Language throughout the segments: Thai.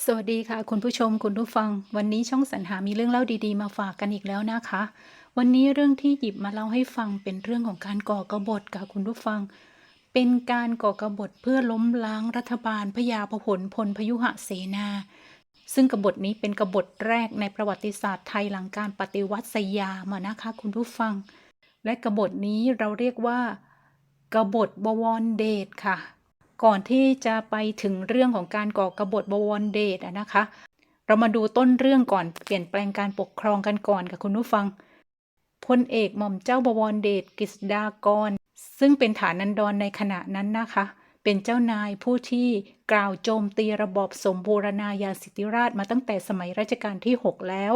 สวัสดีค่ะ คุณผู้ชมคุณผู้ฟัง วันนี้ช่องสรรหามีเรื่องเล่าดีๆ มาฝากกันอีกแล้วนะคะ วันนี้เรื่องที่หยิบมาเล่าให้ฟังเป็นเรื่องของการก่อกบฏค่ะคุณผู้ฟัง เป็นการก่อกบฏเพื่อล้มล้างรัฐบาลพญาพหลพลพยุหเสนา ซึ่งกบฏนี้เป็นกบฏแรกในประวัติศาสตร์ไทยหลังการปฏิวัติสยามนะคะ คุณผู้ฟัง และกบฏนี้เราเรียกว่ากบฏบวรเดชค่ะ ก่อนที่จะไปถึงเรื่องของการก่อกบฏบวรเดชนะคะ เรามาดูต้นเรื่องก่อนเปลี่ยนแปลงการปกครองกันก่อนค่ะคุณผู้ฟังพลเอกหม่อมเจ้าบวรเดชกฤษดากร ซึ่งเป็นฐานันดรในขณะนั้นนะคะ เป็นเจ้านายผู้ที่กล่าวโจมตีระบอบสมบูรณาญาสิทธิราชมาตั้งแต่สมัยรัชกาลที่ 6 แล้ว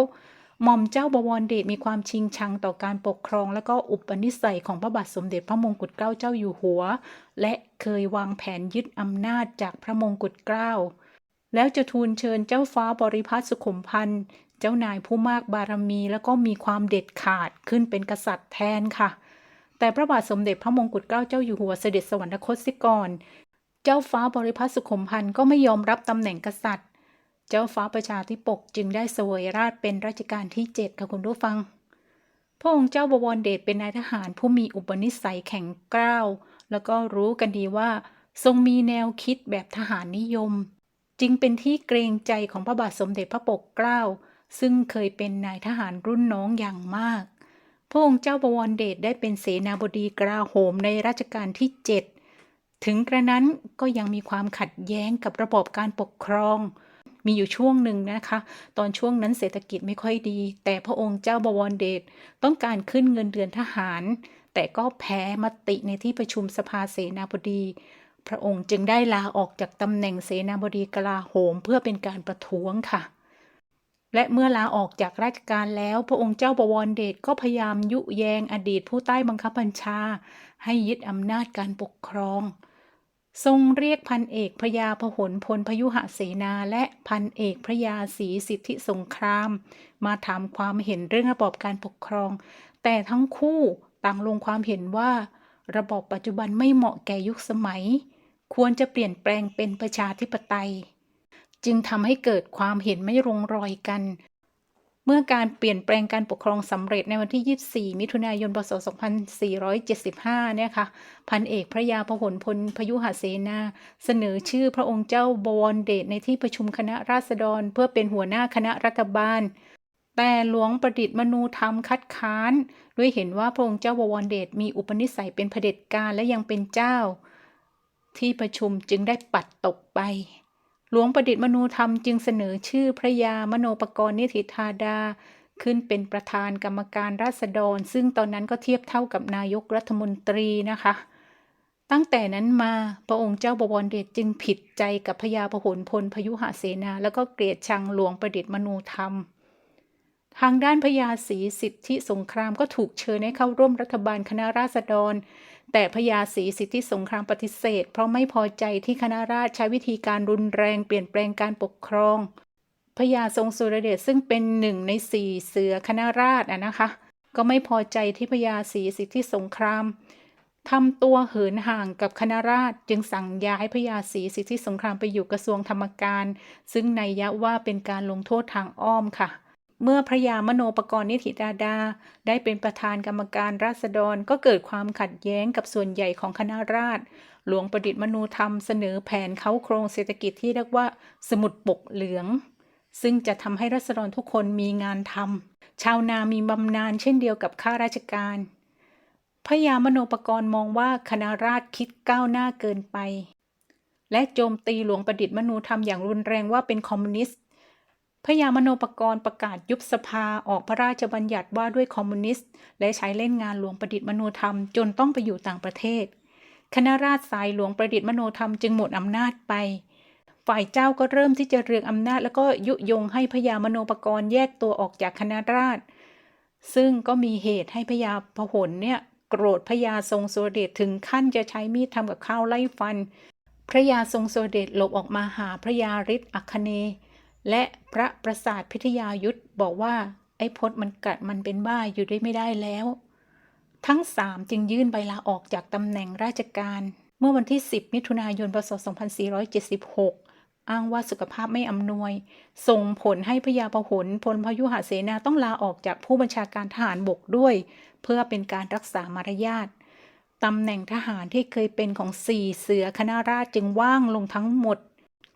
หม่อมเจ้าบวรเดชมีความชิงชังต่อการปกครองและก็อุปนิสัยของพระบาทสมเด็จพระมงกุฎเกล้าเจ้าอยู่หัว และเคยวางแผนยึดอำนาจจากพระมงกุฎเกล้า แล้วจะทูลเชิญเจ้าฟ้าบริพัตรสุขุมพันธ์เจ้านายผู้มากบารมีแล้วก็มีความเด็ดขาดขึ้นเป็นกษัตริย์แทนค่ะ แต่พระบาทสมเด็จพระมงกุฎเกล้าเจ้าอยู่หัวเสด็จสวรรคตเสิก่อน เจ้าฟ้าบริพัตรสุขุมพันธ์ก็ไม่ยอมรับตำแหน่งกษัตริย์ เจ้าฟ้าประชาธิปกจึงได้เสวยราชเป็นรัชกาลที่เจ็ดค่ะคุณผู้ฟัง พระองค์เจ้าบวรเดชเป็นนายทหารผู้มีอุปนิสัยแข็งกร้าว แล้วก็รู้กันดีว่า ทรงมีแนวคิดแบบทหารนิยม จึงเป็นที่เกรงใจของพระบาทสมเด็จพระปกเกล้า ซึ่งเคยเป็นนายทหารรุ่นน้องอย่างมาก พระองค์เจ้าบวรเดชได้เป็นเสนาบดีกลาโหมในรัชกาลที่เจ็ดถึงกระนั้นก็ยังมีความขัดแย้งกับระบบการปกครอง มีอยู่ช่วงหนึ่งนะคะ ตอนช่วงนั้นเศรษฐกิจไม่ค่อยดี แต่พระองค์เจ้าบวรเดชต้องการขึ้นเงินเดือนทหาร แต่ก็แพ้มติในที่ประชุมสภาเสนาบดี พระองค์จึงได้ลาออกจากตำแหน่งเสนาบดีกลาโหมเพื่อเป็นการประท้วงค่ะและเมื่อลาออกจากราชการแล้ว พระองค์เจ้าบวรเดชก็พยายามยุแยงอดีตผู้ใต้บังคับบัญชา ให้ยึดอำนาจการปกครอง ทรงเรียกพันเอกพระยาพหลพลพยุหเสนาและพันเอกพระยาศรีสิทธิสงคราม มาถามความเห็นเรื่องระบอบการปกครอง แต่ทั้งคู่ต่างลงความเห็นว่า ระบอบปัจจุบันไม่เหมาะแก่ยุคสมัย ควรจะเปลี่ยนแปลงเป็นประชาธิปไตย จึงทำให้เกิดความเห็นไม่ลงรอยกัน เมื่อการเปลี่ยนแปลงการปกครองสำเร็จในวันที่ 24 มิถุนายน พศ 2475 เนี่ยค่ะ พันเอกพระยาพหลพลพยุหเสนา เสนอชื่อพระองค์เจ้าบวรเดชในที่ประชุมคณะราษฎร เพื่อเป็นหัวหน้าคณะรัฐบาล แต่หลวงประดิษฐ์มนูธรรมคัดค้าน ด้วยเห็นว่าพระองค์เจ้าบวรเดชมีอุปนิสัยเป็นเผด็จการและยังเป็นเจ้า ที่ประชุมจึงได้ปัดตกไป ลวงประดิษฐ์มนูธรรมจึงเสนอชื่อพระยามโนปกรณ์นิธิธาดา ขึ้นเป็นประธานกรรมการราษฎร ซึ่งตอนนั้นก็เทียบเท่ากับนายกรัฐมนตรีนะคะ ตั้งแต่นั้นมาพระองค์เจ้าบวรเดชจึงผิดใจกับพญาพหลพลพยุหเสนา แล้วก็เกลียดชังหลวงประดิษฐ์มนูธรรมทางด้านพญาศรีสิทธิสงครามก็ถูกเชิญให้เข้าร่วมรัฐบาลคณะราษฎร แต่พญาศรีสิทธิสงครามปฏิเสธ เพราะไม่พอใจที่คณะราษฎรใช้วิธีการรุนแรงเปลี่ยนแปลงการปกครองพญาทรงสุรเดชซึ่งเป็นหนึ่งในสี่เสือคณะราษฎรอะนะคะ ก็ไม่พอใจที่พญาศรีสิทธิสงครามทำตัวเหินห่างกับคณะราษฎรจึงสั่งย้ายพญาศรีสิทธิสงครามไปอยู่กระทรวงธรรมการ ซึ่งในยยะว่าเป็นการลงโทษทางอ้อมค่ะ เมื่อพระยามโนปกรณ์นิธิดาดา ได้เป็นประธานกรรมการราษฎรก็เกิดความขัดแย้งกับส่วนใหญ่ของคณะราษฎรหลวงประดิษฐ์มนูธรรมเสนอแผนเขาโครงเศรษฐกิจที่เรียกว่า สมุดปกเหลือง ซึ่งจะทำให้รัษฎรทุกคนมีงานทำชาวนามีบำนาญเช่นเดียวกับข้าราชการ พระยามโนปกรณ์มองว่าคณะราษฎรคิดก้าวหน้าเกินไป และโจมตีหลวงประดิษฐ์มนูธรรมอย่างรุนแรงว่าเป็นคอมมิวนิสต์ พยามโนปกรณ์ประกาศยุบสภาออกพระราชบัญญัติว่าด้วยคอมมิวนิสต์ และใช้เล่นงานหลวงประดิษฐ์มโนธรรมจนต้องไปอยู่ต่างประเทศ คณะราษฎรสายหลวงประดิษฐ์มโนธรรมจึงหมดอำนาจไป ฝ่ายเจ้าก็เริ่มที่จะเรืองอำนาจ แล้วก็ยุยงให้พญามโนปกรณ์แยกตัวออกจากคณะราษฎรซึ่งก็มีเหตุให้พญาพหลเนี่ยโกรธพญาทรงสุรเดชถึงขั้นจะใช้มีดทำกับข้าวไล่ฟัน พระยาทรงสุรเดชหลบออกมาหาพระยาฤทธิ์อัคเนย์ และพระประสาทพิทยายุทธบอกว่า ไอ้พจน์มันกัดมันเป็นบ้าอยู่ได้ไม่ได้แล้ว ทั้งสามจึงยื่นใบลาออกจากตำแหน่งราชการ เมื่อวันที่ 10 มิถุนายนพศ2476 อ้างว่าสุขภาพไม่อำนวย ส่งผลให้พญาพหลพลพยุหเสนาต้องลาออกจากผู้บัญชาการทหารบกด้วย เพื่อเป็นการรักษามารยาทตำแหน่งทหารที่เคยเป็นของสี่เสือคณะราษฎรจึงว่างลงทั้งหมด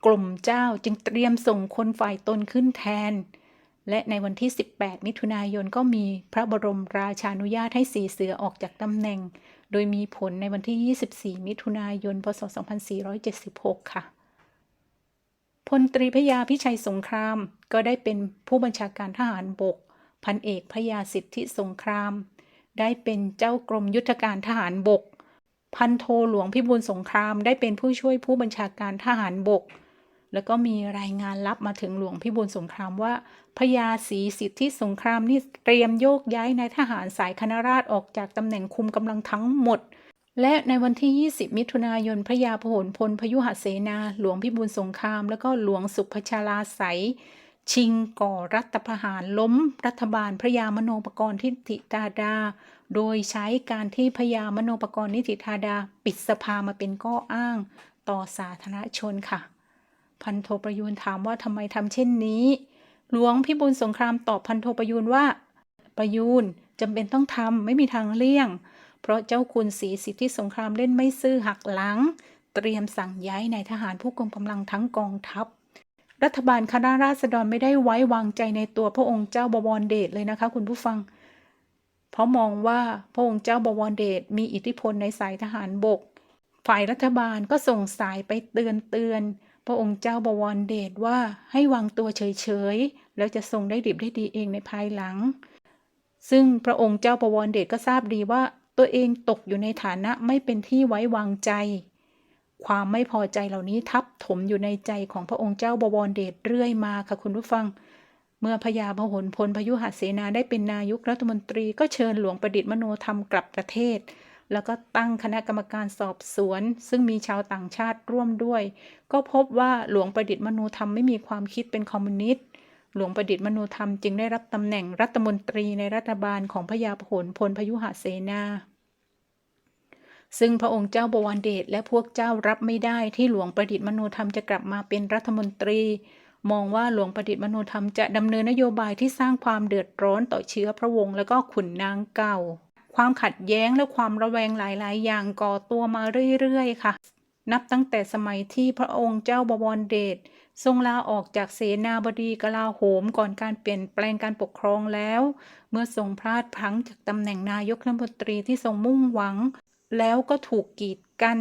กลุ่มเจ้าจึงเตรียมส่งคนฝ่ายตนขึ้นแทน และในวันที่ 18 มิถุนายนก็มีพระบรมราชานุญาตให้สีเสือออกจากตำแหน่ง โดยมีผลในวันที่ 24 มิถุนายน พศ 2476 ค่ะพลตรีพยาพิชัยสงครามก็ได้เป็นผู้บัญชาการทหารบก พันเอกพยาสิทธิสงคราม ได้เป็นเจ้ากรมยุทธการทหารบก พันโทหลวงพิบูลสงครามได้เป็นผู้ช่วยผู้บัญชาการทหารบก แล้วก็มีรายงานลับมาถึงหลวงพิบูลสงครามว่าพญาศรีสิทธิสงครามนี่เตรียมโยกย้ายนายทหารสายคณะราษฎรออกจากตำแหน่งคุมกำลังทั้งหมด และในวันที่ 20 มิถุนายนพระยาพหลพลพยุหเสนา หลวงพิบูลสงคราม แล้วก็หลวงสุภชาลาไสชิงก่อรัฐประหารล้มรัฐบาลพระยามโนปกรณ์ทิติตาดา โดยใช้การที่พญามโนปกรณ์นิติธาดา ปิดสภามาเป็นข้ออ้าง ต่อสาธารณชนค่ะ พันโทประยูนถามว่าทำไมทำเช่นนี้ หลวงพิบูลสงครามตอบพันโทประยูนว่า ประยูนจำเป็นต้องทำไม่มีทางเลี่ยง เพราะเจ้าคุณศรีสิทธิสงครามเล่นไม่ซื่อหักหลัง เตรียมสั่งย้ายนายทหารผู้กองกำลังทั้งกองทัพ รัฐบาลคณะราษฎรไม่ได้ไว้วางใจในตัวพระองค์เจ้าบวรเดชเลยนะคะ คุณผู้ฟัง เพราะมองว่าพระองค์เจ้าบวรเดชมีอิทธิพลในสายทหารบก ฝ่ายรัฐบาลก็ส่งสายไปเตือนเตือน พระองค์เจ้าบวรเดชว่าให้วางตัวเฉยๆ แล้วจะทรงได้ดิบได้ดีเองในภายหลัง ซึ่งพระองค์เจ้าบวรเดชก็ทราบดีว่าตัวเองตกอยู่ในฐานะไม่เป็นที่ไว้วางใจ ความไม่พอใจเหล่านี้ทับถมอยู่ในใจของพระองค์เจ้าบวรเดชเรื่อยมาค่ะคุณผู้ฟัง เมื่อพญาพหลพลพยุหเสนาได้เป็นนายกรัฐมนตรีก็เชิญหลวงประดิษฐ์มโนธรรมกลับประเทศ แล้วก็ตั้งคณะกรรมการสอบสวน ซึ่งมีชาวต่างชาติร่วมด้วย ก็พบว่าหลวงประดิษฐ์มโนธรรมไม่มีความคิดเป็นคอมมิวนิสต์หลวงประดิษฐ์มโนธรรมจึงได้รับตำแหน่งรัฐมนตรีในรัฐบาลของพญาพหลพลพยุหเสนาซึ่งพระองค์เจ้าบวรเดชและพวกเจ้ารับไม่ได้ที่หลวงประดิษฐ์มโนธรรมจะกลับมาเป็นรัฐมนตรี มองว่าหลวงประดิษฐ์มโนธรรมจะดำเนินนโยบายที่สร้างความเดือดร้อนต่อเชื้อพระวงศ์และก็ขุนนางเก่า ความขัดแย้งและความระแวงหลาย ๆ อย่างก่อตัวมาเรื่อย ๆ ค่ะ นับตั้งแต่สมัยที่พระองค์เจ้าบวรเดชทรงลาออกจากเสนาบดีกลาโหมก่อนการเปลี่ยนแปลงการปกครองแล้ว เมื่อทรงพลาดพลั้งจากตำแหน่งนายกรัฐมนตรีที่ทรงมุ่งหวัง แล้วก็ถูกกีดกัน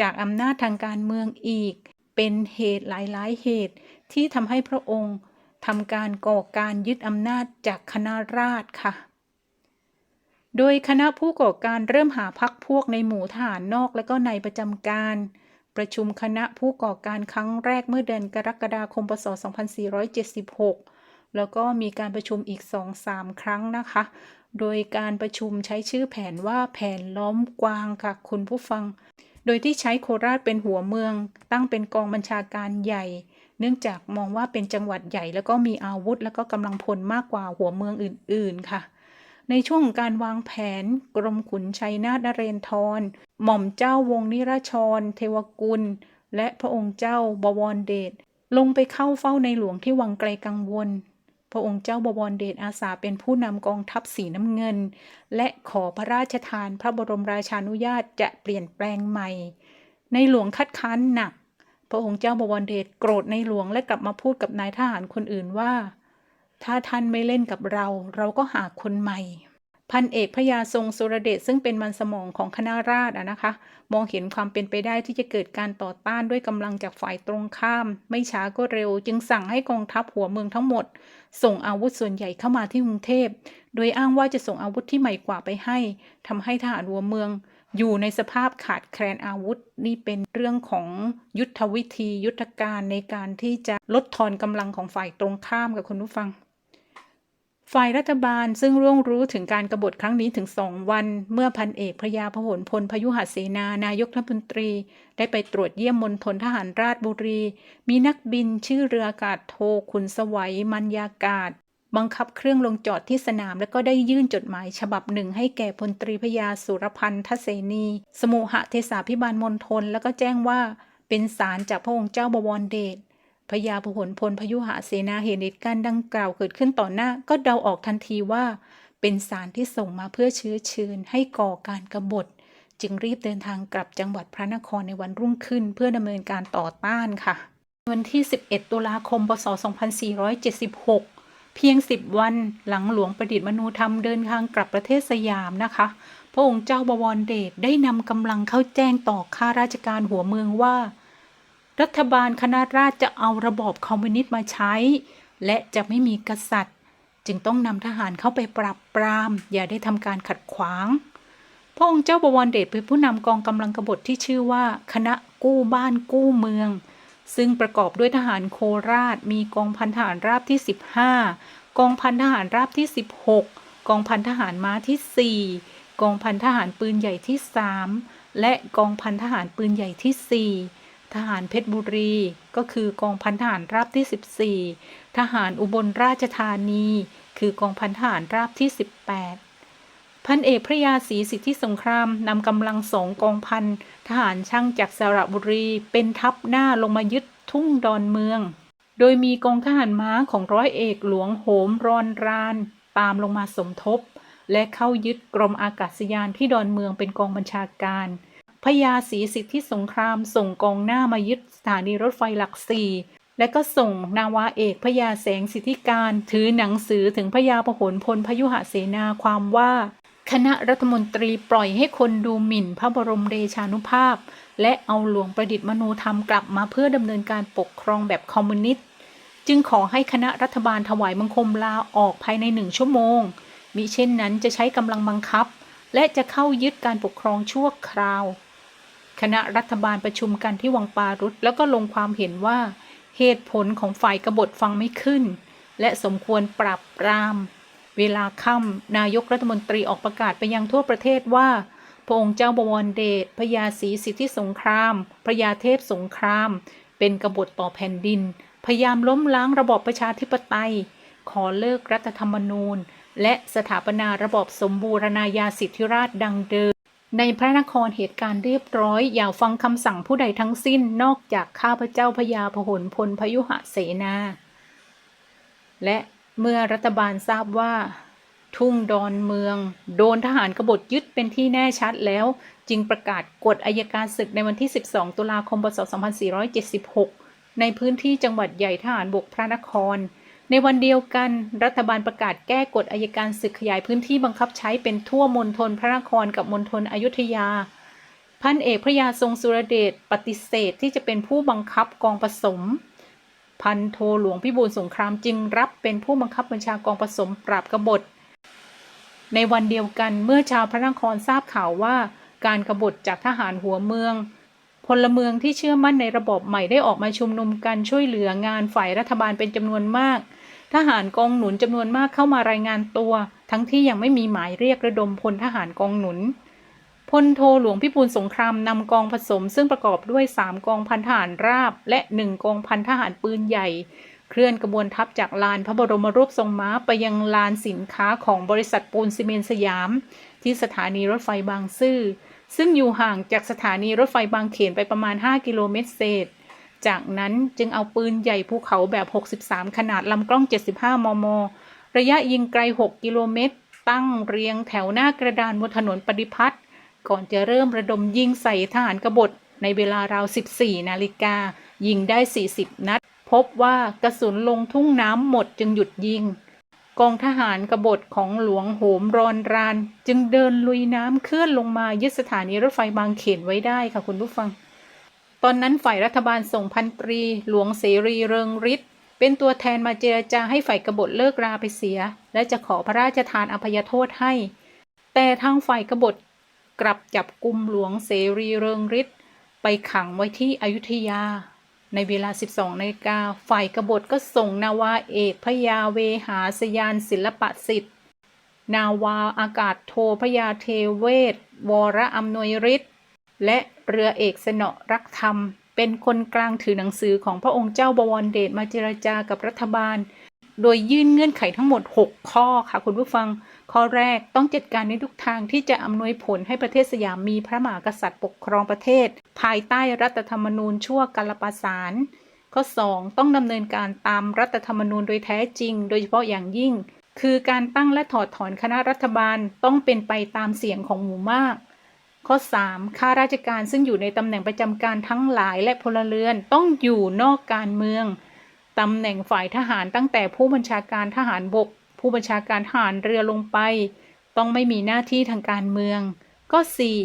จากอำนาจทางการเมืองอีก เป็นเหตุหลาย ๆ เหตุที่ทำให้พระองค์ทำการก่อการยึดอำนาจจากคณะราษฎรค่ะ โดยคณะผู้ก่อการเริ่มหาพักพวกในหมู่ทหารนอกและก็ในประจำการ ประชุมคณะผู้ก่อการครั้งแรกเมื่อเดือนกรกฎาคม พศ 2476 แล้วก็มีการประชุมอีก 2-3 ครั้งนะคะ โดยการประชุมใช้ชื่อแผนว่าแผนล้อมกวางค่ะคุณผู้ฟัง โดยที่ใช้โคราชเป็นหัวเมือง ตั้งเป็นกองบัญชาการใหญ่ เนื่องจากมองว่าเป็นจังหวัดใหญ่แล้วก็มีอาวุธ แล้วก็กำลังพลมากกว่าหัวเมืองอื่น ๆ ค่ะ ในช่วงการวางแผนกรมขุนชัยนาทนเรนทร หม่อมเจ้าวงนิราชร เทวกุล และพระองค์เจ้าบวรเดชลงไปเข้าเฝ้าในหลวงที่วังไกลกังวล พระองค์เจ้าบวรเดชอาสาเป็นผู้นำกองทัพสีน้ำเงิน และขอพระราชทานพระบรมราชานุญาตจะเปลี่ยนแปลงใหม่ ในหลวงคัดค้านหนัก พระองค์เจ้าบวรเดชโกรธในหลวงและกลับมาพูดกับนายทหารคนอื่นว่า ถ้าท่านไม่เล่นกับเรา เราก็หาคนใหม่ พันเอกพระยาทรงสุรเดชซึ่งเป็นมันสมองของคณะราษฎรนะคะ มองเห็นความเป็นไปได้ที่จะเกิดการต่อต้านด้วยกำลังจากฝ่ายตรงข้าม ไม่ช้าก็เร็ว จึงสั่งให้กองทัพหัวเมืองทั้งหมด ส่งอาวุธส่วนใหญ่เข้ามาที่กรุงเทพ โดยอ้างว่าจะส่งอาวุธที่ใหม่กว่าไปให้ทำให้ทหารหัวเมืองอยู่ในสภาพขาดแคลนอาวุธนี่เป็นเรื่องของยุทธวิธียุทธการในการที่จะลดทอนกำลังของฝ่ายตรงข้ามกับคุณผู้ฟัง ฝ่ายรัฐบาลซึ่งร่วงรู้ถึงการกรบฏครั้งนี้ถึงสองวัน เมื่อพันเอกพระยาพหลพลพยุหเสนานายกรัฐมนตรี ได้ไปตรวจเยี่ยมมณฑลทหารราชบุรี มีนักบินชื่อเรืออากาศโทขุนสวัยมัญญากาศ บังคับเครื่องลงจอดที่สนาม แล้วก็ได้ยื่นจดหมายฉบับหนึ่งให้แก่พลตรีพระยาสุรพันธ์ทเสนี สมุหเทศาพิบาลมณฑลแล้วก็แจ้งว่าเป็นสารจากพระองค์เจ้าบวรเดช พญาพหลพลพยุหเสนาเห็นเหตุการณ์ดังกล่าวเกิดขึ้นต่อหน้า ก็เดาออกทันทีว่าเป็นสารที่ส่งมาเพื่อเชื้อเชิญให้ก่อการกบฏ จึงรีบเดินทางกลับจังหวัดพระนครในวันรุ่งขึ้น เพื่อดำเนินการต่อต้านค่ะ วันที่ 11 ตุลาคม พศ 2476 เพียง 10 วันหลังหลวงประดิษฐ์มนูธรรมเดินทางกลับประเทศสยามนะคะ พระองค์เจ้าบวรเดชได้นำกำลังเข้าแจ้งต่อข้าราชการหัวเมืองว่า รัฐบาลคณะราษฎรจะเอาระบอบคอมมิวนิสต์มาใช้ และจะไม่มีกษัตริย์ จึงต้องนำทหารเข้าไปปราบปราม อย่าได้ทำการขัดขวาง พระองค์เจ้าบวรเดชเป็นผู้นำกองกำลังกบฏที่ชื่อว่า คณะกู้บ้านกู้เมือง ซึ่งประกอบด้วยทหารโคราช มีกองพันทหารราบที่ 15 กองพันทหารราบที่ 16 กองพันทหารม้าที่ 4 กองพันทหารปืนใหญ่ที่ 3 และกองพันทหารปืนใหญ่ที่ 4 ทหารเพชรบุรี ก็คือกองพันทหารราบที่ 14 ทหารอุบลราชธานี คือกองพันทหารราบที่ 18 พันเอกพระยาศรีสิทธิสงครามนำกำลังสองกองพันทหารช่างจากสระบุรี เป็นทัพหน้าลงมายึดทุ่งดอนเมือง โดยมีกองทหารม้าของร้อยเอกหลวงโหมรอนราน ตามลงมาสมทบ และเข้ายึดกรมอากาศยานที่ดอนเมืองเป็นกองบัญชาการ พญาศรีสิทธิสงครามส่งกองหน้ามายึดสถานีรถไฟหลักสี่และก็ส่งนาวาเอกพญาแสงสิทธิการ ถือหนังสือถึงพญาพหลพลพยุหเสนาความว่า คณะรัฐมนตรีปล่อยให้คนดูหมิ่นพระบรมเดชานุภาพ และเอาหลวงประดิษฐ์มนูธรรมกลับมาเพื่อดำเนินการปกครองแบบคอมมิวนิสต์จึงขอให้คณะรัฐบาลถวายบังคมลาออกภายในหนึ่งชั่วโมงมิเช่นนั้นจะใช้กำลังบังคับ และจะเข้ายึดการปกครองชั่วคราว คณะรัฐบาลประชุมกันที่วังปารุษแล้วก็ลงความเห็นว่า เหตุผลของฝ่ายกบฏฟังไม่ขึ้น และสมควรปรับปราม เวลาค่ำนายกรัฐมนตรีออกประกาศไปยังทั่วประเทศว่า พระองค์เจ้าบวรเดชพระยาศรีสิทธิสงครามพระยาเทพสงคราม เป็นกบฏต่อแผ่นดิน พยายามล้มล้างระบอบประชาธิปไตย ขอเลิกรัฐธรรมนูญ และสถาปนาระบอบสมบูรณาญาสิทธิราชดังเดิม ในพระนครเหตุการณ์เรียบร้อย อย่าฟังคำสั่งผู้ใดทั้งสิ้นนอกจากข้าพเจ้าพญาพหลพลพยุหเสนา และเมื่อรัฐบาลทราบว่า ทุ่งดอนเมือง โดนทหารกบฏยึดเป็นที่แน่ชัดแล้ว จึงประกาศกฎอายการศึกในวันที่ 12 ตุลาคม พศ 2476 ในพื้นที่จังหวัดใหญ่ทหารบกพระนคร ในวันเดียวกัน รัฐบาลประกาศแก้กฎอายการศึกขยายพื้นที่บังคับใช้เป็นทั่วมณฑลพระนครกับมณฑลอยุธยา พันเอกพระยาทรงสุรเดชปฏิเสธที่จะเป็นผู้บังคับกองผสม พันโทหลวงพิบูลสงครามจึงรับเป็นผู้บังคับบัญชากองผสมปราบกบฏ ในวันเดียวกันเมื่อชาวพระนครทราบข่าวว่า การกบฏจากทหารหัวเมืองพลเมืองที่เชื่อมั่นในระบบใหม่ได้ออกมาชุมนุมกันช่วยเหลืองานฝ่ายรัฐบาลเป็นจำนวนมาก ทหารกองหนุนจำนวนมากเข้ามารายงานตัว ทั้งที่ยังไม่มีหมายเรียกระดมพลทหารกองหนุนพลโทหลวงพิบูลสงครามนำกองผสม ซึ่งประกอบด้วย3กองพันทหารราบ และ1กองพันทหารปืนใหญ่ เคลื่อนกระบวนทัพจากลานพระบรมรูปทรงม้าไปยังลานสินค้าของบริษัทปูนซีเมนสยาม ที่สถานีรถไฟบางซื่อซึ่งอยู่ห่างจากสถานีรถไฟบางเขนไปประมาณ 5 กิโลเมตรเศษ จากนั้นจึงเอาปืนใหญ่ภูเขาแบบ 63 ขนาดลำกล้อง 75 มม ระยะยิงไกล 6 กิโลเมตร ตั้งเรียงแถวหน้ากระดานบนถนนปฏิพัฒน์ก่อนจะเริ่มระดมยิงใส่ทหารกบฏในเวลาราว 14 นาฬิกา ยิงได้ 40 นัด พบว่ากระสุนลงทุ่งน้ำหมดจึงหยุดยิง กองทหารกบฏของหลวงโหมรอนราน จึงเดินลุยน้ำเคลื่อนลงมายึดสถานีรถไฟบางเขนไว้ได้ค่ะคุณผู้ฟัง ตอนนั้นฝ่ายรัฐบาลส่งพันตรี หลวงเสรีเริงฤทธิ์เป็นตัวแทนมาเจรจาให้ฝ่ายกบฏเลิกราไปเสีย และจะขอพระราชทานอภัยโทษให้ แต่ทางฝ่ายกบฏกลับจับกลุ่มหลวงเสรีเริงฤทธิ์ไปขังไว้ที่อยุธยา ในเวลา 12นาฬิกาฝ่ายกบฏก็ส่งนาวาเอกพยาเวหาสยานศิลปสิทธิ์ นาวาอากาศโทพยาเทเวศวรอำนวยฤทธิ์ และเรือเอกสนอรักธรรม เป็นคนกลางถือหนังสือของพระองค์เจ้าบวรเดชมาเจรจากับรัฐบาล โดยยื่นเงื่อนไขทั้งหมด 6 ข้อค่ะคุณผู้ฟัง ข้อแรกต้องจัดการในทุกทางที่จะอำนวยผลให้ประเทศสยามมีพระมหากษัตริย์ปกครองประเทศ ภายใต้รัฐธรรมนูญชั่วกาลปสารข้อ 2 ต้องดำเนินการตามรัฐธรรมนูญโดยแท้จริง โดยเฉพาะอย่างยิ่ง คือการตั้งและถอดถอนคณะรัฐบาลต้องเป็นไปตามเสียงของหมู่มาก ข้อ 3. ข้าราชการซึ่งอยู่ในตำแหน่งประจำการทั้งหลายและพลเรือนต้องอยู่นอกการเมืองตำแหน่งฝ่ายทหารตั้งแต่ผู้บัญชาการทหารบก ผู้บัญชาการทหารเรือลงไป ต้องไม่มีหน้าที่ทางการเมือง ก็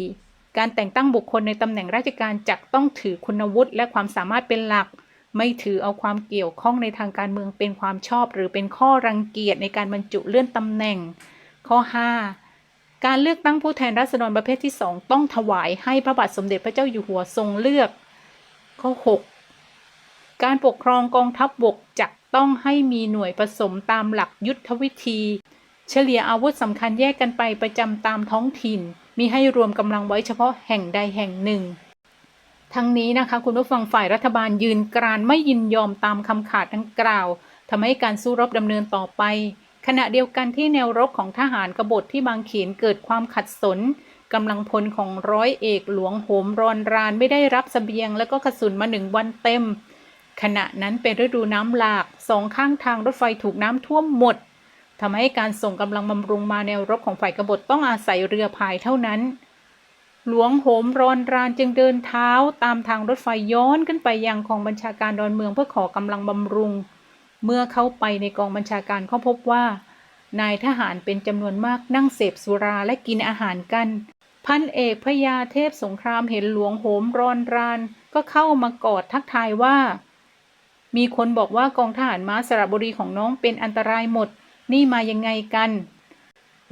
4. การแต่งตั้งบุคคลในตำแหน่งราชการจักต้องถือคุณวุฒิและความสามารถเป็นหลัก ไม่ถือเอาความเกี่ยวข้องในทางการเมืองเป็นความชอบ หรือเป็นข้อรังเกียจในการบรรจุเลื่อนตำแหน่ง ข้อ 5. การเลือกตั้งผู้แทนราษฎรประเภทที่ 2 ต้องถวายให้พระบาทสมเด็จพระเจ้าอยู่หัวทรงเลือก ข้อ 6. การปกครองกองทัพบบกจักต้องให้มีหน่วยผสมตามหลักยุทธวิธี เฉลี่ยอาวุธสำคัญแยกกันไปประจำตามท้องถิ่น มีให้รวมกำลังไว้เฉพาะแห่งใดแห่งหนึ่ง ทั้งนี้นะคะคุณผู้ฟังฝ่ายรัฐบาลยืนกรานไม่ยินยอมตามคำขาดดังกล่าวทำให้การสู้รบดำเนินต่อไป ขณะเดียวกันที่แนวรบของทหารกบฏที่บางเขนเกิดความขัดสนกำลังพลของร้อยเอกหลวงโหมรอนรานไม่ได้รับสเสบียงและก็กระสุนมาหนึ่งวันเต็ม ขณะนั้นเป็นฤดูน้ำหลากสองข้างทางรถไฟถูกน้ำท่วมหมดทำให้การส่งกำลังบำรุงมาแนวรบของฝ่ายกบฏต้องอาศัยเรือพายเท่านั้น หลวงโหมรอนรานจึงเดินเท้าตามทางรถไฟย้อนขึ้นไปยังกองบัญชาการดอนเมืองเพื่อขอกำลังบำรุง เมื่อเข้าไปในกองบัญชาการเขาพบว่า นายทหารเป็นจำนวนมากนั่งเสพสุราและกินอาหารกัน พันเอกพญาเทพสงครามเห็นหลวงโหมรอนราน ก็เข้ามากอดทักทายว่า มีคนบอกว่ากองทหารม้าสระบุรีของน้องเป็นอันตรายหมด นี่มายังไงกัน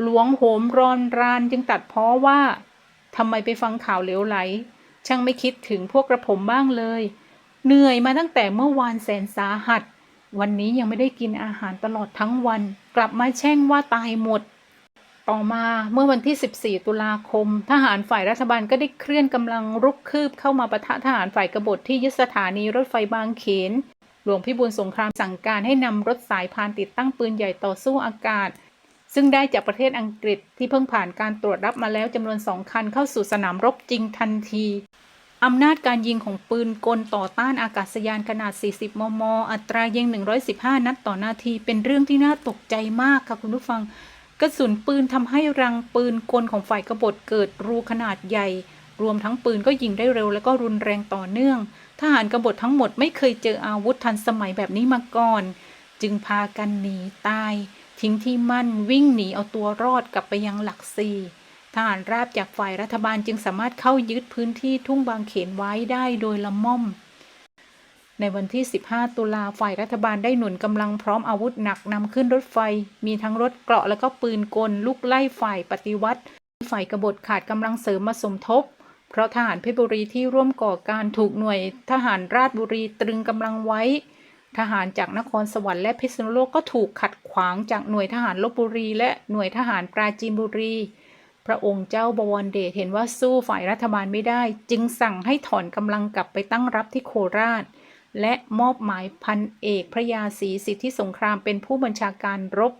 หลวงโหมรอนรานจึงตัดพ้อว่าทำไมไปฟังข่าวเหลวไหล ช่างไม่คิดถึงพวกกระผมบ้างเลย เหนื่อยมาตั้งแต่เมื่อวานแสนสาหัส วันนี้ยังไม่ได้กินอาหารตลอดทั้งวัน กลับมาแช่งว่าตายหมด ต่อมาเมื่อวันที่ 14 ตุลาคม ทหารฝ่ายรัฐบาลก็ได้เคลื่อนกำลังรุกคืบเข้ามาปะทะทหารฝ่ายกบฏที่ยึดสถานีรถไฟบางเขน หลวงพิบูลสงครามสั่งการให้นำรถสายพานติดตั้งปืนใหญ่ต่อสู้อากาศ ซึ่งได้จากประเทศอังกฤษที่เพิ่งผ่านการตรวจรับมาแล้วจำนวนสองคันเข้าสู่สนามรบจริงทันที อำนาจการยิงของปืนกลต่อต้านอากาศยานขนาด 40 มม อัตรายิง 115 นัดต่อนาที เป็นเรื่องที่น่าตกใจมากค่ะคุณผู้ฟัง กระสุนปืนทำให้รังปืนกลของฝ่ายกบฏเกิดรูขนาดใหญ่ รวมทั้งปืนก็ยิงได้เร็วและก็รุนแรงต่อเนื่อง ทหารกบฏทั้งหมดไม่เคยเจออาวุธทันสมัยแบบนี้มาก่อน จึงพากันหนีตาย ทิ้งที่มั่นวิ่งหนีเอาตัวรอดกลับไปยังหลักสี่ ทหารราบจากฝ่ายรัฐบาลจึงสามารถเข้ายึดพื้นที่ทุ่งบางเขนไว้ได้โดยละม่อม ในวันที่ 15 ตุลาฝ่ายรัฐบาลได้หนุนกำลังพร้อมอาวุธหนักนำขึ้นรถไฟ มีทั้งรถเกราะและก็ปืนกลลุกไล่ฝ่ายปฏิวัติ ฝ่ายกบฏขาดกำลังเสริมมาสมทบ เพราะทหารเพชรบุรีที่ร่วมก่อการถูกหน่วย ทหารราชบุรีตรึงกำลังไว้ ทหารจากนครสวรรค์และพิษณุโลกก็ถูกขัดขวางจากหน่วยทหารลบบุรี และหน่วยทหารปราจีนบุรี พระองค์เจ้าบวรเดชเห็นว่าสู้ฝ่ายรัฐบาลไม่ได้ จึงสั่งให้ถอนกำลังกลับไปตั้งรับที่โคราช และมอบหมายพันเอกพระยาศรีสิทธิสงครามเป็นผู้บัญชาการรบ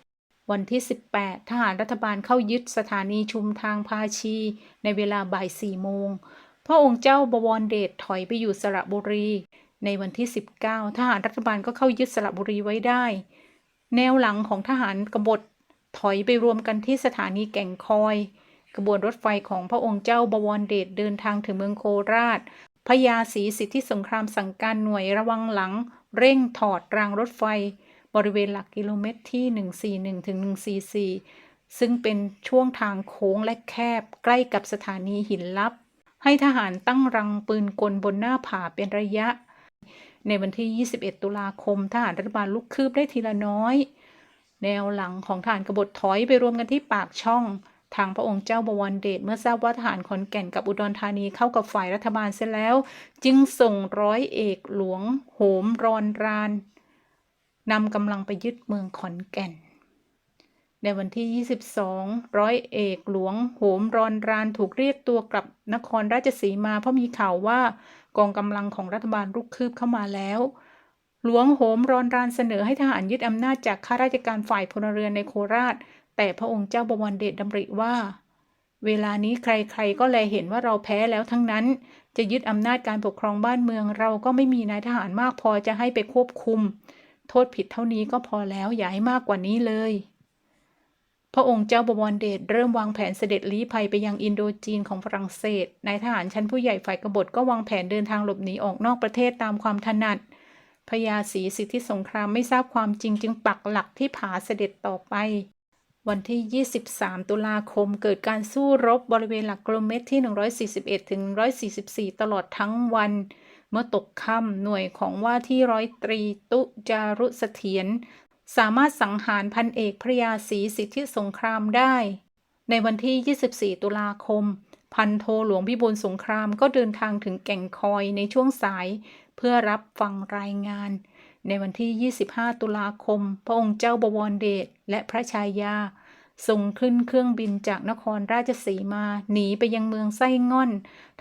วันที่ 18 ทหารรัฐบาลเข้ายึดสถานีชุมทางพาชี ในเวลาบ่ายสี่โมง พระองค์เจ้าบวรเดชถอยไปอยู่สระบุรี ในวันที่ 19 ทหารรัฐบาลก็เข้ายึดสระบุรีไว้ได้ แนวหลังของทหารกบฏถอยไปรวมกันที่สถานีแก่งคอย กระบวนรถไฟของพระองค์เจ้าบวรเดชเดินทางถึงเมืองโคราชพญาศรีสิทธิสงครามสั่งการหน่วยระวังหลัง เร่งถอดรางรถไฟ บริเวณหลักกิโลเมตรที่ 141ถึง144 ซึ่งเป็นช่วงทางโค้งและแคบ ใกล้กับสถานีหินลับ ให้ทหารตั้งรังปืนกลบนหน้าผาเป็นระยะ ในวันที่ 21 ตุลาคมทหารรัฐบาลลุกคืบได้ทีละน้อย แนวหลังของทหารกบฏถอยไปรวมกันที่ปากช่อง ทางพระองค์เจ้าบวรเดชเมื่อทราบว่าทหารขอนแก่นกับอุดรธานีเข้ากับฝ่ายรัฐบาลเสร็จแล้ว จึงส่งร้อยเอกหลวงโหมรอนรานนำกำลังไปยึดเมืองขอนแก่น ในวันที่ 22 ร้อยเอกหลวงโหมรอนรานถูกเรียกตัวกลับนครราชสีมาเพราะมีข่าวว่ากองกำลังของรัฐบาลรุกคืบเข้ามาแล้ว หลวงโหมรอนรานเสนอให้ทหารยึดอำนาจจากข้าราชการฝ่ายพลเรือนในโคราช แต่พระองค์เจ้าบวรเดชดำริว่า เวลานี้ใครๆก็แลเห็นว่าเราแพ้แล้วทั้งนั้น จะยึดอำนาจการปกครองบ้านเมืองเราก็ไม่มีนายทหารมากพอจะให้ไปควบคุม โทษผิดเท่านี้ก็พอแล้วอย่าให้มากกว่านี้เลย พระองค์เจ้าบวรเดชเริ่มวางแผนเสด็จลี้ภัยไปยังอินโดจีนของฝรั่งเศสนายทหารชั้นผู้ใหญ่ฝ่ายกบฏก็วางแผนเดินทางหลบหนีออกนอกประเทศตามความถนัดพญาศรีสิทธิสงครามไม่ทราบความจริงจึงปักหลักที่ผาเสด็จต่อไป วันที่ 23 ตุลาคม เกิดการสู้รบบริเวณหลักกิโลเมตรที่ 141 ถึง 144 ตลอดทั้งวัน เมื่อตกค่ำหน่วยของว่าที่ร้อยตรีตุจารุเสถียรสามารถสังหารพันเอกพระยาศรีสิทธิสงครามได้ ในวันที่ 24 ตุลาคม พันโทหลวงพิบูลสงครามก็เดินทางถึงแก่งคอยในช่วงสาย เพื่อรับฟังรายงาน ในวันที่ 25 ตุลาคม พระองค์เจ้าบวรเดชและพระชายาทรงขึ้นเครื่องบินจากนครราชสีมา หนีไปยังเมืองไส้ง่อน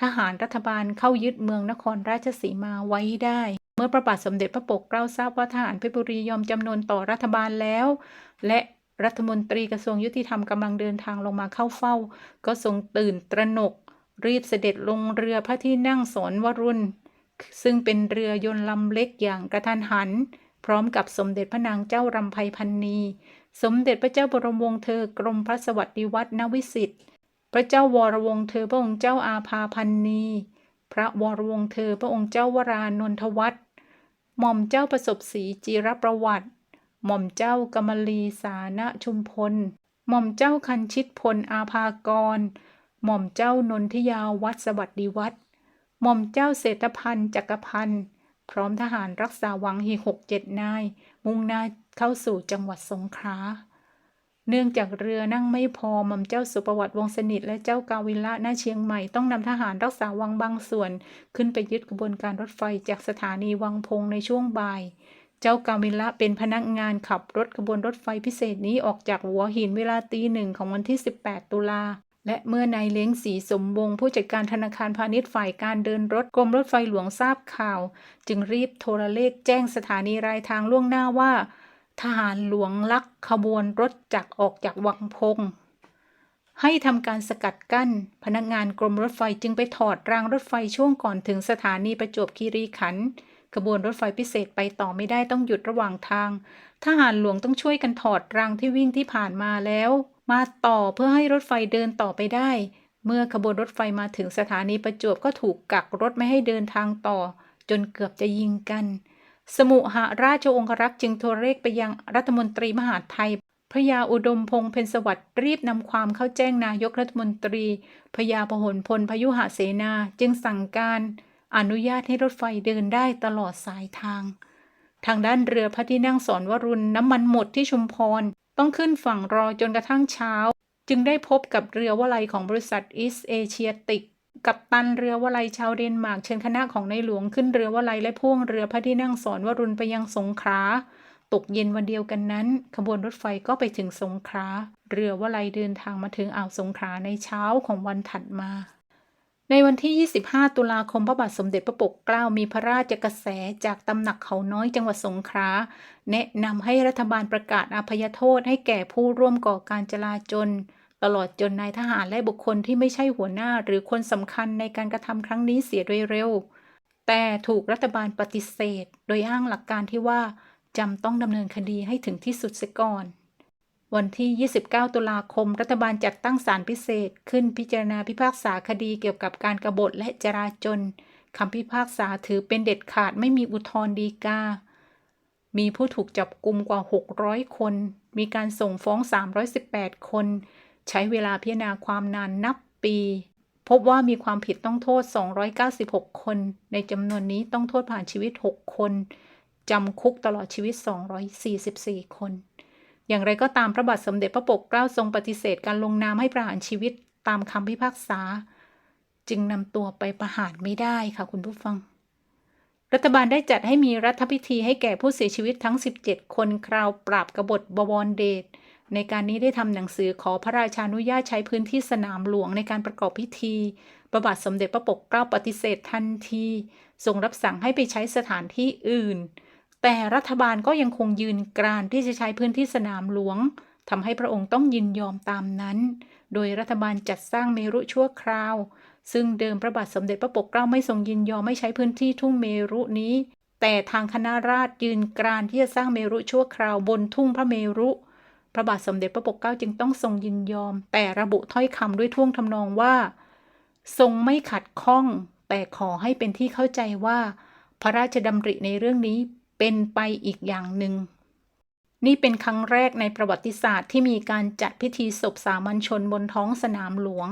ทหารรัฐบาลเข้ายึดเมืองนครราชสีมาไว้ได้ เมื่อพระบาทสมเด็จพระปกเกล้าทราบว่าทหารเพชรบุรียอมจำนนต่อรัฐบาลแล้ว และรัฐมนตรีกระทรวงยุติธรรมกำลังเดินทางลงมาเข้าเฝ้า ก็ทรงตื่นตระหนก รีบเสด็จลงเรือพระที่นั่งสอนวรุณ ซึ่งเป็นเรือยนต์ลำเล็กอย่างกระทันหัน พร้อมกับสมเด็จพระนางเจ้ารำไพพันนี สมเด็จพระเจ้าบรมวงศ์เธอกรมพระสวัสดิวัฒนวิสิทธิ์ พระเจ้าวรวงศ์เธอพระองค์เจ้าอาภาพันนี พระวรวงศ์เธอพระองค์เจ้าวรานนทวัฒน์หม่อมเจ้าประสบศรีจีรประวัติ หม่อมเจ้ากมลีสานะชุมพล หม่อมเจ้าคันชิตพลอาภากร หม่อมเจ้านนทิยาวัดสวัสดิวัฒน์ หม่อมเจ้าเศรษฐพันธ์จักรพันธ์พร้อมทหารรักษาวังอีกหกเจ็ดนาย มุ่งหน้าเข้าสู่จังหวัดสงขลาเนื่องจากเรือนั่งไม่พอหม่อมเจ้าสุประวัติวงศ์สนิทและเจ้ากาวิละหน้าเชียงใหม่ต้องนำทหารรักษาวังบางส่วน ขึ้นไปยึดกระบวนการรถไฟจากสถานีวังพงในช่วงบ่าย เจ้ากาวิละเป็นพนักงานขับรถขบวนรถไฟพิเศษนี้ออกจากหัวหินเวลาตีหนึ่งของวันที่ 18 ตุลา และเมื่อนายเล้งศรีสมวงผู้จัดการธนาคารพาณิชย์ฝ่ายการเดินรถกรมรถไฟหลวงทราบข่าว จึงรีบโทรเลขแจ้งสถานีรายทางล่วงหน้าว่า ทหารหลวงลักขบวนรถจักออกจากวังพง ให้ทำการสกัดกั้น พนักงานกรมรถไฟจึงไปถอดรางรถไฟช่วงก่อนถึงสถานีประจวบคีรีขันธ์ขบวนรถไฟพิเศษไปต่อไม่ได้ต้องหยุดระหว่างทางทหารหลวงต้องช่วยกันถอดรางที่วิ่งที่ผ่านมาแล้ว มาต่อเพื่อให้รถไฟเดินต่อไปได้ เมื่อขบวนรถไฟมาถึงสถานีประจวบก็ถูกกักรถไม่ให้เดินทางต่อ จนเกือบจะยิงกัน สมุหราชองครักษ์จึงโทรเรียกไปยังรัฐมนตรีมหาดไทยพระยาอุดมพงษ์เพ็ญสวัสดิ์รีบนำความเข้าแจ้งนายกรัฐมนตรีพระยาพหลพลพยุหเสนาจึงสั่งการอนุญาตให้รถไฟเดินได้ตลอดสายทาง ทางด้านเรือพระที่นั่งสอนวรุณน้ำมันหมดที่ชุมพร ต้องขึ้นฝั่งรอจนกระทั่งเช้า จึงได้พบกับเรือวลัยของบริษัทอีสเอเชียติก กับตันเรือวลัยชาวเดนมาร์กเชิญคณะของในหลวงขึ้นเรือวลัยและพ่วงเรือพระที่นั่งสอนวรุณไปยังสงขลาตกเย็นวันเดียวกันนั้น ขบวนรถไฟก็ไปถึงสงขลาเรือวลัยเดินทางมาถึงอ่าวสงขลาในเช้าของวันถัดมา ในวันที่ 25 ตุลาคม พระบาทสมเด็จพระปกเกล้า มีพระราชกระแสจากตำหนักเขาน้อยจังหวัดสงขลา แนะนำให้รัฐบาลประกาศอภัยโทษให้แก่ผู้ร่วมก่อการจลาจล ตลอดจนนายทหารและบุคคลที่ไม่ใช่หัวหน้าหรือคนสำคัญในการกระทำครั้งนี้เสียโดยเร็ว แต่ถูกรัฐบาลปฏิเสธ โดยอ้างหลักการที่ว่าจำต้องดำเนินคดีให้ถึงที่สุดเสียก่อน วันที่ 29 ตุลาคม รัฐบาลจัดตั้งศาลพิเศษ ขึ้นพิจารณาพิพากษาคดีเกี่ยวกับการกบฏและจราจนคำพิพากษาถือเป็นเด็ดขาดไม่มีอุทธรณ์ฎีกา มีผู้ถูกจับกุมกว่า 600 คน มีการส่งฟ้อง 318 คน ใช้เวลาพิจารณาความนานนับปี พบว่ามีความผิดต้องโทษ 296 คน ในจำนวนนี้ต้องโทษผ่านชีวิต 6 คนจำคุกตลอดชีวิต 244 คน อย่างไรก็ตามพระบาทสมเด็จพระปกเกล้าทรงปฏิเสธการลงนามให้ประหารชีวิตตามคำพิพากษา จึงนำตัวไปประหารไม่ได้ค่ะคุณผู้ฟัง รัฐบาลได้จัดให้มีรัฐพิธีให้แก่ผู้เสียชีวิตทั้ง 17 คนคราวปราบกบฏบวรเดชในการนี้ได้ทำหนังสือขอพระราชานุญาตใช้พื้นที่สนามหลวงในการประกอบพิธีประบาทสมเด็จพระปกเกล้าปฏิเสธทันทีทรงรับสั่งให้ไปใช้สถานที่อื่น แต่รัฐบาลก็ยังคงยืนกรานที่จะใช้พื้นที่สนามหลวงทำให้พระองค์ต้องยินยอมตามนั้น โดยรัฐบาลจัดสร้างเมรุชั่วคราว ซึ่งเดิมพระบาทสมเด็จพระปกเกล้าไม่ทรงยินยอมไม่ใช้พื้นที่ทุ่งเมรุนี้ แต่ทางคณะราษฎรยืนกรานที่จะสร้างเมรุชั่วคราวบนทุ่งพระเมรุ พระบาทสมเด็จพระปกเกล้าจึงต้องทรงยินยอม แต่ระบุถ้อยคำด้วยท่วงทำนองว่า ทรงไม่ขัดข้อง แต่ขอให้เป็นที่เข้าใจว่า พระราชดำริในเรื่องนี้ เป็นไปอีกอย่างหนึ่ง นี่เป็นครั้งแรกในประวัติศาสตร์ที่มีการจัดพิธีศพสามัญชนบนท้องสนามหลวง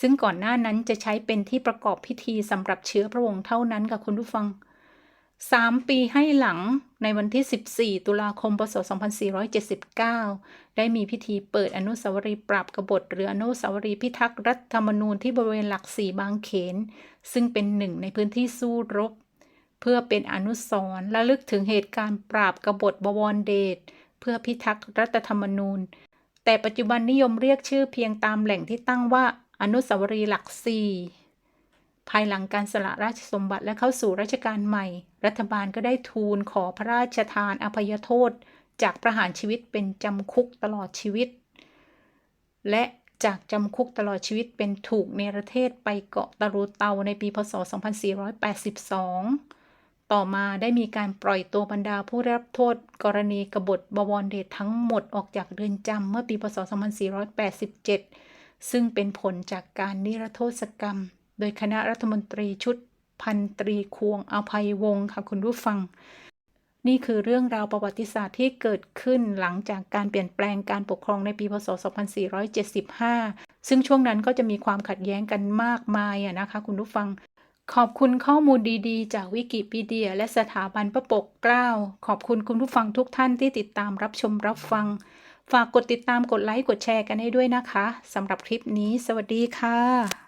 ซึ่งก่อนหน้านั้นจะใช้เป็นที่ประกอบพิธีสำหรับเชื้อพระวงศ์เท่านั้นค่ะคุณผู้ฟังสามปีให้หลังในวันที่ 14 ตุลาคม พศ 2479 ได้มีพิธีเปิดอนุสาวรีย์ปราบกบฏหรืออนุสาวรีย์พิทักษ์รัฐธรรมนูญที่บริเวณหลักสี่บางเขน ซึ่งเป็นหนึ่งในพื้นที่สู้รบ เพื่อเป็นอนุสรณ์และลึกถึงเหตุการณ์ปราบกบฏบวรเดชเพื่อพิทักษ์รัฐธรรมนูญ แต่ปัจจุบันนิยมเรียกชื่อเพียงตามแหล่งที่ตั้งว่าอนุสาวรีย์หลักสี่ภายหลังการสละราชสมบัติและเข้าสู่รัชกาลใหม่ รัฐบาลก็ได้ทูลขอพระราชทานอภัยโทษ จากประหารชีวิตเป็นจำคุกตลอดชีวิต และจากจำคุกตลอดชีวิตเป็นถูกเนรเทศไปเกาะตะรูเตาในปีพศ 2482 ต่อมาได้มีการปล่อยตัวบรรดาผู้รับโทษกรณีกบฏบวรเดชทั้งหมดออกจากเรือนจำเมื่อปีพศ 2487 ซึ่งเป็นผลจากการนิรโทษกรรม โดยคณะรัฐมนตรีชุดพันตรีควงอภัยวงศ์ค่ะคุณผู้ฟัง นี่คือเรื่องราวประวัติศาสตร์ที่เกิดขึ้นหลังจากการเปลี่ยนแปลงการปกครองในปีพศ 2475 ซึ่งช่วงนั้นก็จะมีความขัดแย้งกันมากมายอะนะคะคุณผู้ฟัง ขอบคุณข้อมูลดีๆ จากวิกิพีเดีย และสถาบันพระปกเกล้า ขอบคุณคุณผู้ฟังทุกท่านที่ติดตามรับชมรับฟัง ฝากกดติดตามกดไลค์กดแชร์กันให้ด้วยนะคะสำหรับคลิปนี้ สวัสดีค่ะ